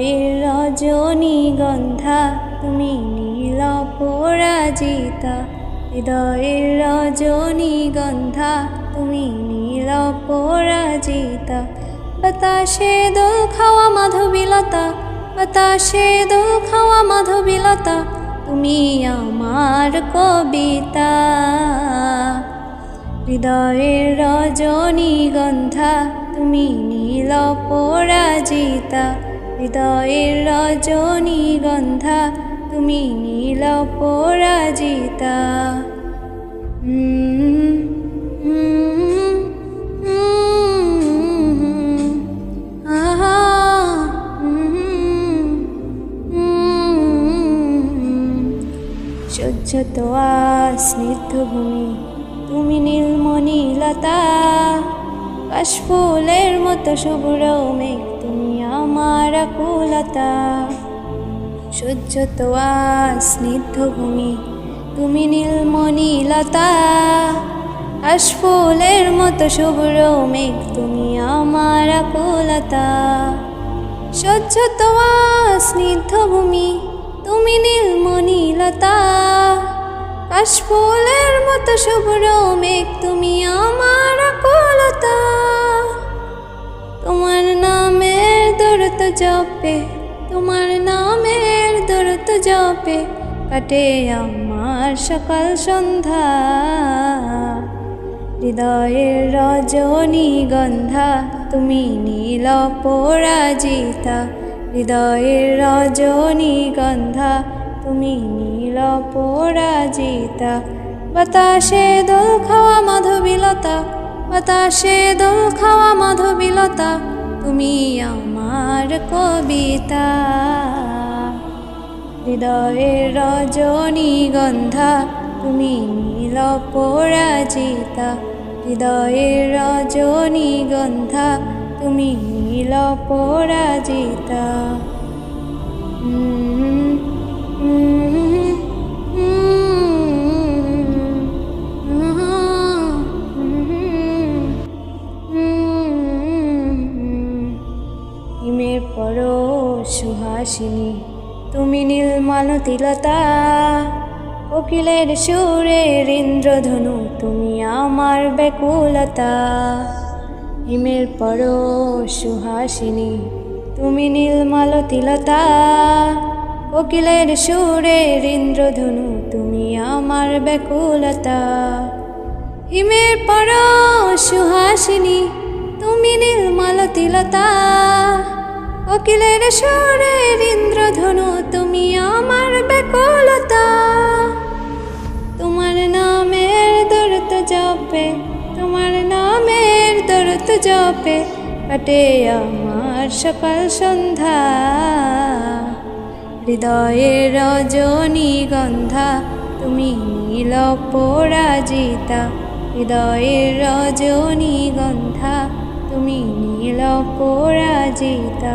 হৃদয়ের রজনীগন্ধা তুমি নীল পরাজিতা। হৃদয়ের রজনীগন্ধা তুমি নীল পরাজিতা। বাতাসে দোল খাওয়া মাধবীলতা, বাতাসে দোল খাওয়া মাধবীলতা, তুমি আমার কবিতা। হৃদয়ের রজনীগন্ধা তুমি নীল পরাজিতা। হৃদয়ের রজনীগন্ধা তুমি নীল পরাজিতা উম, উম, উম, আহা, উম, উম। সহ্য তোয়া স্নিগ্ধ ভূমি তুমি নীলমণি লতা কাশফুলের মতো শুভ্র মেঘ তুমি আমার কুলতা সহ্য তোয়া স্নিগ্ধ ভূমি, তুমি নীলমণি লতা কাশফুলের মতো শুভ্র মেঘ, তুমি আমার কুলতা সহ্য তোয়া স্নিগ্ধ ভূমি, তুমি নীলমণি লতা কাশফুলের মতো শুভ্র মেঘ, তুমি আমার জপে, তোমার নামের দরত জপে, কাটে আমার সকাল সন্ধ্যা। হৃদয়ের রজনীগন্ধা তুমি নীল পরাজিতা। হৃদয়ের রজনীগন্ধা তুমি নীল পরাজিতা। বাতাসে দোল খাওয়া মাধবীলতা, বাতাসে দোল খাওয়া মাধবীলতা, তুমি আমার কবিতা। হৃদয়ের রজনীগন্ধা তুমি নীল পরাজিতা। হৃদয়ের রজনীগন্ধা তুমি নীল পরাজিতা। হুম সুহাসিনী, তুমি নীলমালতিলতা কোকিলের সুরের ইন্দ্রধনু তুমি আমার ব্যাকুলতা। হিমের পর সুহাসিনী, তুমি নীলমালতিলতা কোকিলের সুরের ইন্দ্রধনু তুমি আমার ব্যাকুলতা। হিমের পর সুহাসিনী, তুমি নীলমালতিলতা কোকিলের সুরের ইন্দ্রধনু তুমি আমার ব্যাকুলতা। তোমার নামের দরত জপে, তোমার নামের দরত জপে, কাটে আমার সকাল সন্ধ্যা। হৃদয়ের রজনীগন্ধা তুমি নীল পরাজিতা হৃদয়ের রজনীগন্ধা তুমি নীল পরাজিতা